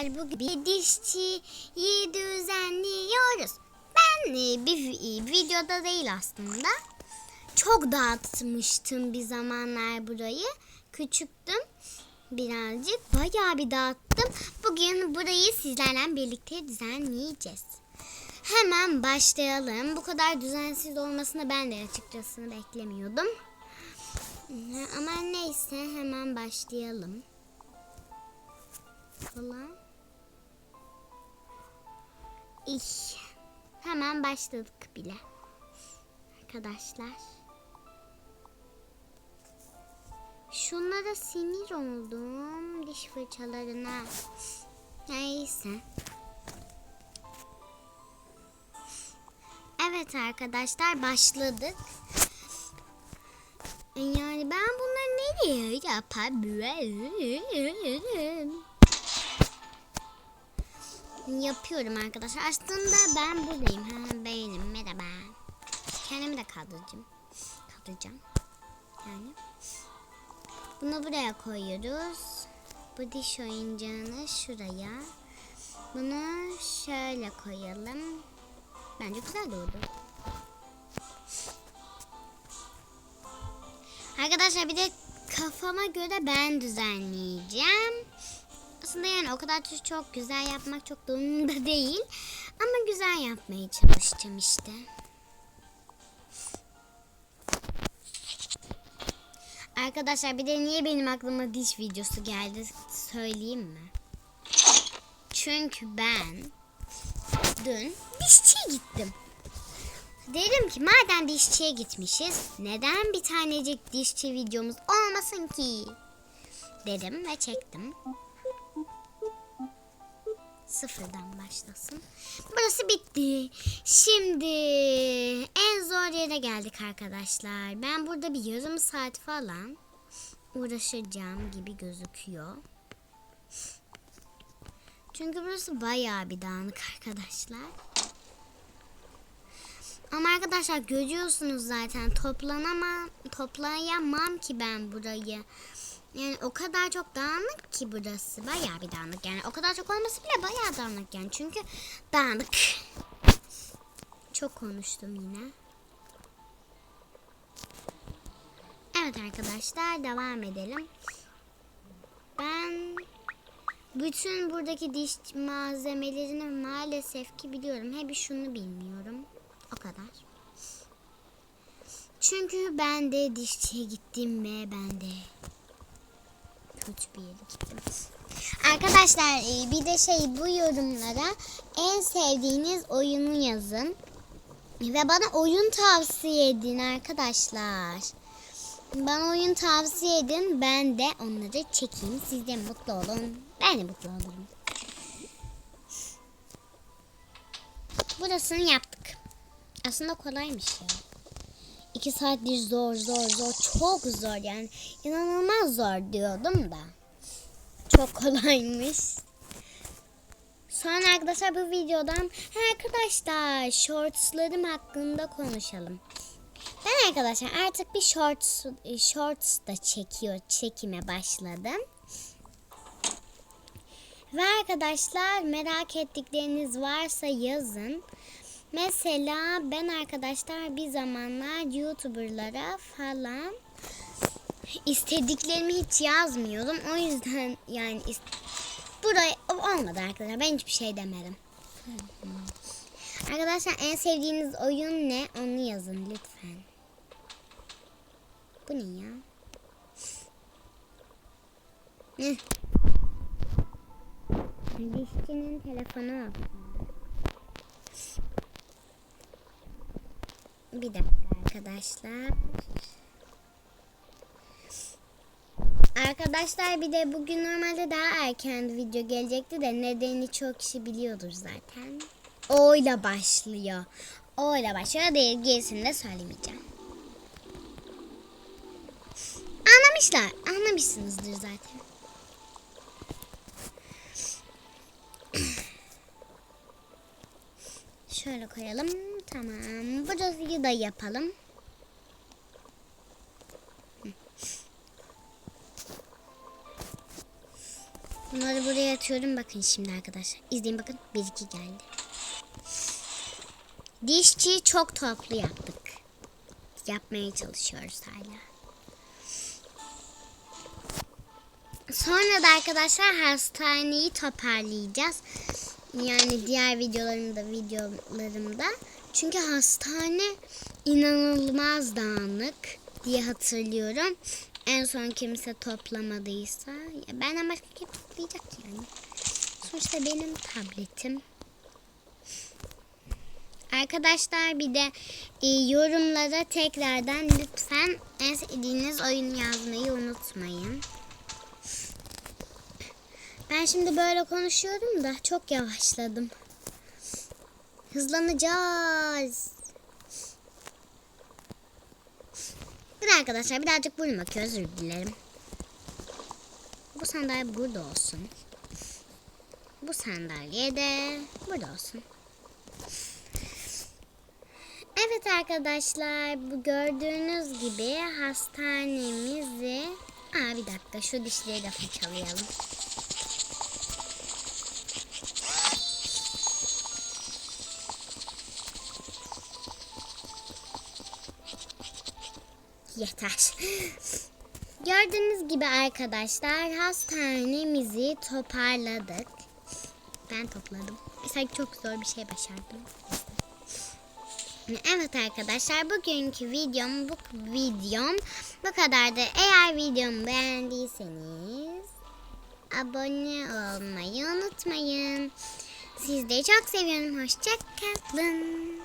arkadaşlar bugün dişçiyi düzenliyoruz. Ben bir vi- videoda değil aslında. Çok dağıtmıştım bir zamanlar burayı. Küçüktüm birazcık. Bayağı bir dağıttım. Bugün burayı sizlerle birlikte düzenleyeceğiz. Hemen başlayalım. Bu kadar düzensiz olmasını ben de açıkçası beklemiyordum. Ama neyse hemen başlayalım. Falan. İh. Hemen başladık bile. Arkadaşlar. Şunlara sinir oldum. Diş fırçalarına. Neyse. Evet arkadaşlar başladık. Yani ben bunları nereye yapabilirim? Yapıyorum arkadaşlar. Aslında ben buradayım. Ha, benim. Merhaba. Kendimi de kaldıracağım. Kaldıracağım. Yani. Bunu buraya koyuyoruz. Bu diş oyuncağını şuraya. Bunu şöyle koyalım. Bence güzel oldu. Arkadaşlar bir de kafama göre ben düzenleyeceğim. Aslında yani o kadar da çok güzel yapmak çok da umurumda değil. Ama güzel yapmaya çalışacağım işte. Arkadaşlar bir de niye benim aklıma diş videosu geldi söyleyeyim mi? Çünkü ben dün dişçiye gittim. Dedim ki madem dişçiye gitmişiz neden bir tanecik dişçi videomuz olmasın ki? Dedim ve çektim. Sıfırdan başlasın. Burası bitti. Şimdi en zor yere geldik arkadaşlar. Ben burada bir yarım saat falan uğraşacağım gibi gözüküyor. Çünkü burası bayağı bir dağınık arkadaşlar. Ama arkadaşlar görüyorsunuz zaten toplanamam, toplayamam ki ben burayı. Yani o kadar çok dağınık ki burası. Bayağı bir dağınık yani. O kadar çok olması bile bayağı dağınık yani. Çünkü dağınık. Çok konuştum yine. Evet arkadaşlar devam edelim. Ben bütün buradaki diş malzemelerini maalesef ki biliyorum. Hep şunu bilmiyorum. O kadar. Çünkü ben de dişçiye gittim ve ben de kötü bir yere gittim. Arkadaşlar e, bir de şey bu yorumlara en sevdiğiniz oyunu yazın. Ve bana oyun tavsiye edin arkadaşlar. Bana oyun tavsiye edin. Ben de onları çekeyim. Siz de mutlu olun. Ben de mutlu olurum. Burasını yaptık. Aslında kolaymış ya. İki saattir zor zor zor çok zor yani inanılmaz zor diyordum da çok kolaymış. Sonra arkadaşlar bu videodan arkadaşlar shortslarım hakkında konuşalım. Ben arkadaşlar artık bir shorts shorts da çekiyor çekime başladım. Ve arkadaşlar merak ettikleriniz varsa yazın. Mesela ben arkadaşlar bir zamanlar YouTuber'lara falan istediklerimi hiç yazmıyordum. O yüzden yani buraya olmadı arkadaşlar. Ben hiçbir şey demedim. Arkadaşlar en sevdiğiniz oyun ne? Onu yazın lütfen. Bu ne ya? Heh. Dişçinin telefonu aslında. Bir dakika arkadaşlar. Arkadaşlar bir de bugün normalde daha erken video gelecekti de nedeni çok kişi biliyordur zaten. O ile başlıyor. O ile başlıyor değil gerisini de söylemeyeceğim. Anlamışlar. Anlamışsınızdır zaten. Şöyle koyalım. Tamam. Burayı da yapalım. Bunları buraya açıyorum. Bakın şimdi arkadaşlar. İzleyin bakın. Bir iki geldi. Dişçi çok toplu yaptık. Yapmaya çalışıyoruz hala. Sonra da arkadaşlar hastaneyi toparlayacağız. Yani diğer videolarımda videolarımda. Çünkü hastane inanılmaz dağınık diye hatırlıyorum. En son kimse toplamadıysa ya benden başka kim toplayacak yani. Sonuçta benim tabletim. Arkadaşlar bir de e, yorumlara tekrardan lütfen en sevdiğiniz oyun yazmayı unutmayın. Ben şimdi böyle konuşuyorum da çok yavaşladım. Hızlanacağız. Bir arkadaşlar birazcık burnum akıyor özür dilerim. Bu sandalye burada olsun. Bu sandalye de burada olsun. Evet arkadaşlar bu gördüğünüz gibi hastanemizi... Aa bir dakika şu dişleri de fırçalayalım. Yeter. Gördüğünüz gibi arkadaşlar hastanemizi toparladık. Ben topladım. Sanki çok zor bir şey başardım. Evet arkadaşlar bugünkü videom bu videom bu kadardı. Eğer videomu beğendiyseniz abone olmayı unutmayın. Sizleri çok seviyorum. Hoşçakalın.